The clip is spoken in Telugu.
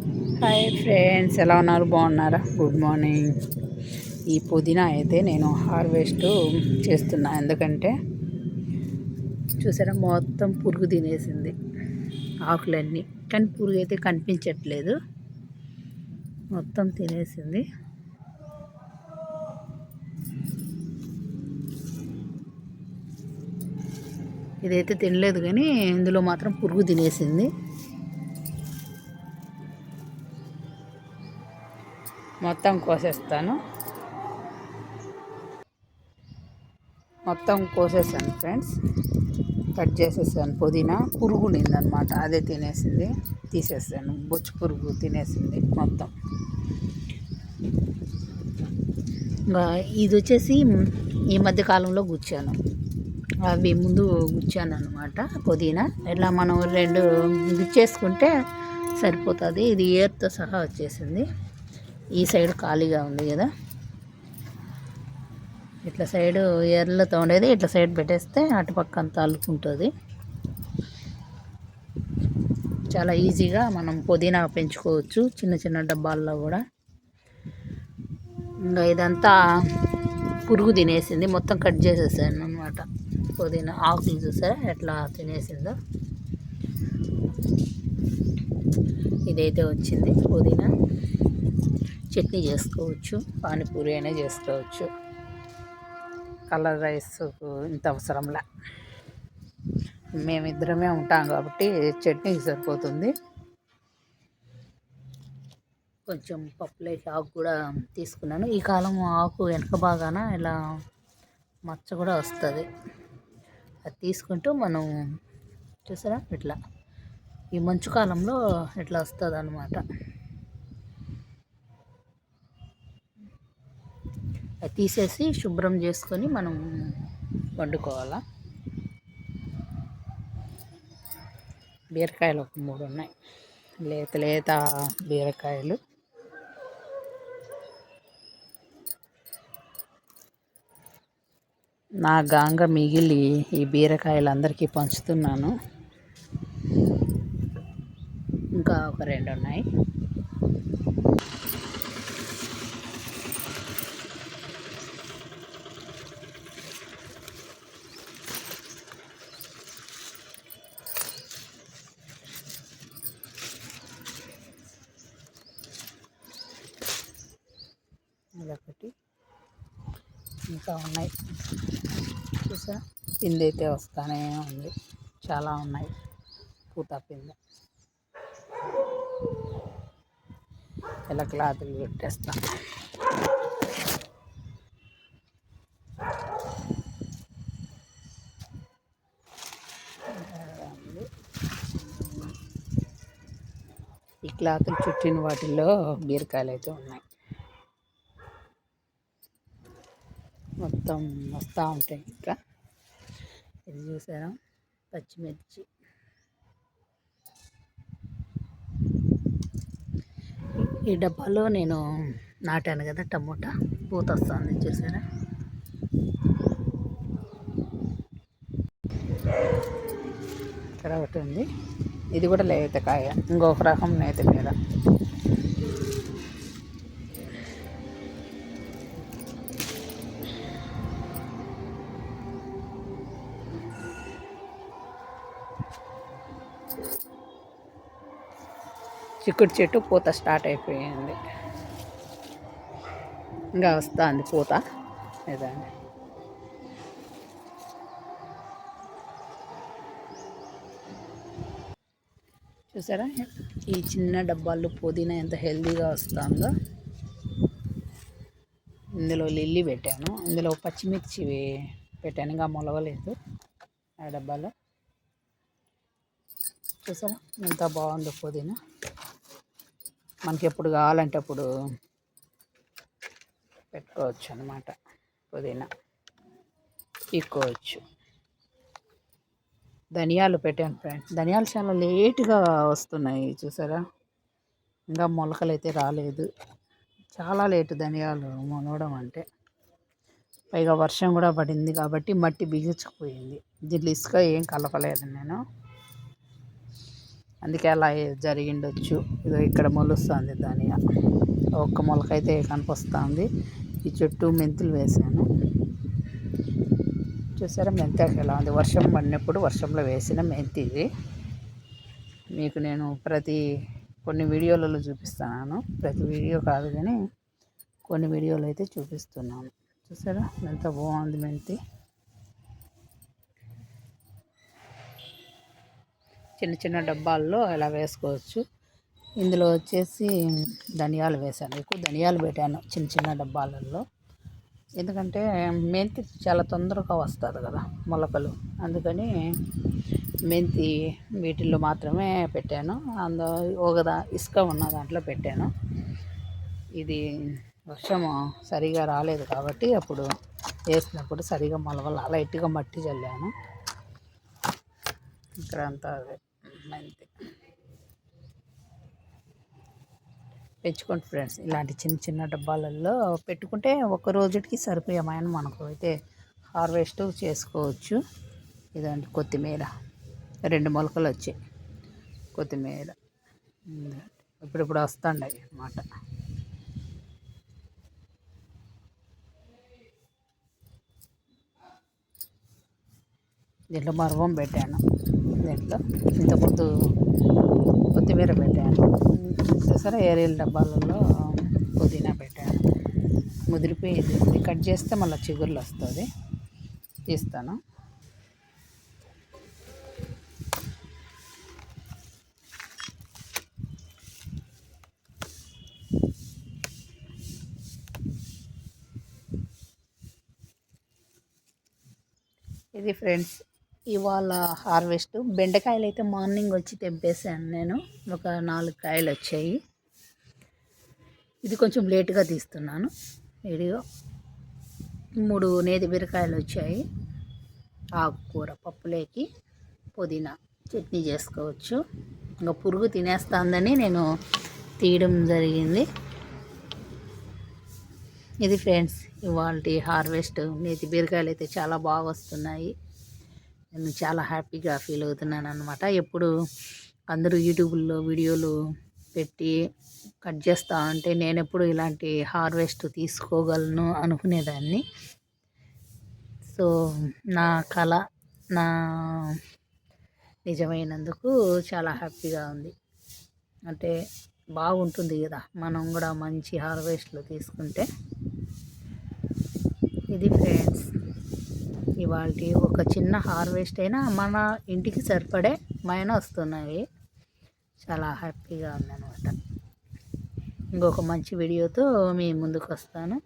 హాయ్ ఫ్రెండ్స్ ఎలా ఉన్నారు? బాగున్నారా? Good morning. ఈ పుదీనా అయితే నేను హార్వెస్ట్ చేస్తున్నా. ఎందుకంటే చూసారా మొత్తం పురుగు తినేసింది ఆకులన్నీ. కానీ పురుగు అయితే కనిపించట్లేదు. మొత్తం తినేసింది. ఇదైతే తినలేదు కానీ ఇందులో మాత్రం పురుగు తినేసింది. మొత్తం కోసేస్తాను. మొత్తం కోసేసాను ఫ్రెండ్స్. కట్ చేసేసాను పుదీనా. పురుగు నిందనమాట అదే తినేసింది. తీసేసాను. బొచ్చు పురుగు తినేసింది మొత్తం. ఇంకా ఇది వచ్చేసి ఈ మధ్య కాలంలో గుచ్చాను. అవి ముందు గుచ్చాను అనమాట పుదీనా. ఇలా మనం రెండు గుచ్చేసుకుంటే సరిపోతుంది. ఇది ఏర్తో సహా వచ్చేసింది. ఈ సైడ్ ఖాళీగా ఉంది కదా. ఇట్లా సైడ్ ఎర్లతో ఉండేది ఇట్లా సైడ్ పెట్టేస్తే అటుపక్క అంతా అల్లుకుంటుంది చాలా ఈజీగా మనం పుదీనా పెంచుకోవచ్చు చిన్న చిన్న డబ్బాల్లో కూడా. ఇంకా ఇదంతా పురుగు తినేసింది మొత్తం కట్ చేసేసాను అనమాట పుదీనా ఆకులు చూసారా ఎట్లా తినేసిందో. ఇదైతే వచ్చింది పుదీనా. చట్నీ చేసుకోవచ్చు పానీపూరి అయినా చేసుకోవచ్చు. కలర్ రైస్ ఇంత అవసరంలా. మేమిద్దరమే ఉంటాం కాబట్టి చట్నీకి సరిపోతుంది. కొంచెం పప్పులేసి ఆకు కూడా తీసుకున్నాను. ఈ కాలం ఆకు వెనక బాగాన ఇలా మచ్చ కూడా వస్తుంది. అది తీసుకుంటూ మనం చూసారా? ఇట్లా. ఈ మంచు కాలంలో ఇట్లా వస్తుంది అన్నమాట తీసేసి శుభ్రం చేసుకొని మనం వండుకోవాలా. బీరకాయలు ఒక మూడు ఉన్నాయి. లేత లేత బీరకాయలు. నా గాంగ మిగిలి ఈ బీరకాయలు అందరికీ పంచుతున్నాను. ఇంకా ఒక రెండు ఉన్నాయి. అదొకటి ఇంకా ఉన్నాయి. చూసా? పిండి అయితే వస్తానే ఉంది. చాలా ఉన్నాయి. పూత పిండి. ఇలా క్లాతులు పెట్టేస్తాను ఈ క్లాతులు చుట్టిన వాటిల్లో బీరకాయలు అయితే ఉన్నాయి. మొత్తం వస్తూ ఉంటాయి ఇంకా. ఇది చూసారా? పచ్చిమిర్చి. ఈ డబ్బాలో నేను నాటాను కదా టమోటా. పూత వస్తుంది చూసారా? ఇక్కడ ఒకటి ఉంది. ఇది కూడా లేత కాయ. ఇంకొక రకం నేత మీద. చిక్కుడు చెట్టు పూత స్టార్ట్ అయిపోయింది. ఇంకా వస్తుంది పూత. ఇదండి చూసారా? ఈ చిన్న డబ్బాల్లో పుదీనా ఎంత హెల్దీగా వస్తుందో. ఇందులో లిల్లీ పెట్టాను. ఇందులో పచ్చిమిర్చి పెట్టాను. ఇంకా మొలవలేదు ఆ డబ్బాలో. చూసారా? ఎంత బాగుందో పుదీనా. మనకి ఎప్పుడు కావాలంటే అప్పుడు పెట్టుకోవచ్చు అనమాట పుదీనా పీక్కోవచ్చు ధనియాలు పెట్టాను ఫ్రెండ్స్ ధనియాలు చాలా లేటుగా వస్తున్నాయి చూసారా? ఇంకా మొలకలు అయితే రాలేదు. చాలా లేటు ధనియాలు మొలవడం అంటే. పైగా వర్షం కూడా పడింది కాబట్టి మట్టి బిగించుకుపోయింది. దీంట్లో ఇసుక ఏం కలపలేదు నేను. అందుకే అలా జరిగిండొచ్చు. ఇదో ఇక్కడ మొలుస్తుంది ధనియా. ఒక్క మొలకైతే కనిపిస్తుంది. ఈ చుట్టూ మెంతులు వేసాను చూసారా మెంతాకు ఎలా ఉంది? వర్షం పడినప్పుడు వర్షంలో వేసిన మెంతి ఇది. మీకు నేను ప్రతి కొన్ని వీడియోలలో చూపిస్తున్నాను. ప్రతి వీడియో కాదు కానీ కొన్ని వీడియోలు అయితే చూపిస్తున్నాను. చూసారా? ఎంత బాగుంది మెంతి. చిన్న చిన్న డబ్బాల్లో ఇలా వేసుకోవచ్చు. ఇందులో వచ్చేసి ధనియాలు వేసాను ఎక్కువ ధనియాలు పెట్టాను చిన్న చిన్న డబ్బాలలో. ఎందుకంటే మెంతి చాలా తొందరగా వస్తుంది కదా మొలకలు. అందుకని మెంతి వీటిల్లో మాత్రమే పెట్టాను. అందు ఒకదా ఇసుక ఉన్న దాంట్లో పెట్టాను. ఇది వర్షం సరిగా రాలేదు కాబట్టి అప్పుడు వేసినప్పుడు సరిగా మొలవల లైట్గా మట్టి చల్లాను. ఇక్కడ అంతా అదే మెంతి తెచ్చుకోండి ఫ్రెండ్స్. ఇలాంటి చిన్న చిన్న డబ్బాలలో పెట్టుకుంటే ఒక రోజుకి సరిపోయామని మనకు అయితే హార్వెస్ట్ చేసుకోవచ్చు. ఇదండి కొత్తిమీర. రెండు మొలకలు వచ్చాయి. కొత్తిమీర. ఇప్పుడిప్పుడు వస్తాండి అన్నమాట. దీంట్లో మరవం పెట్టాను. దీంట్లో ఇంతకుముందు కొత్తిమీర పెట్టాను. చూసారా ఏరియల్ డబ్బాలలో పుదీనా పెట్టాను. ముదిరిపోయింది. కట్ చేస్తే మళ్ళీ చిగుర్లు వస్తుంది. తీస్తాను. ఇది ఫ్రెండ్స్ ఇవాళ హార్వెస్ట్. బెండకాయలు అయితే మార్నింగ్ వచ్చి తెంపేసాను నేను. ఒక నాలుగు కాయలు వచ్చాయి. ఇది కొంచెం లేటుగా తీస్తున్నాను. వీడియో మూడు నేతి బీరకాయలు వచ్చాయి. ఆకుకూర పప్పులేకి పుదీనా చట్నీ చేసుకోవచ్చు. ఇంకా పురుగు తినేస్తుందని నేను తీయడం జరిగింది. ఇది ఫ్రెండ్స్ ఇవాళ హార్వెస్ట్ నేతి బీరకాయలు అయితే చాలా బాగా వస్తున్నాయి. నేను చాలా హ్యాపీగా ఫీల్ అవుతున్నాను అనమాట ఎప్పుడు అందరూ యూట్యూబ్లో వీడియోలు పెట్టి కట్ చేస్తా ఉంటే నేను ఎప్పుడు ఇలాంటి హార్వెస్ట్ తీసుకోగలను అనుకునేదాన్ని. సో నా కళ నా నిజమైనందుకు చాలా హ్యాపీగా ఉంది. అంటే బాగుంటుంది కదా మనం కూడా మంచి హార్వెస్ట్లు తీసుకుంటే. ఇది ఫ్రెండ్స్ ఇవాళ ఒక చిన్న హార్వెస్ట్ అయినా మన ఇంటికి సరిపడే మైన వస్తున్నాయి. చాలా హ్యాపీగా ఉందన్నమాట. ఇంకొక మంచి వీడియోతో మీ ముందుకు వస్తాను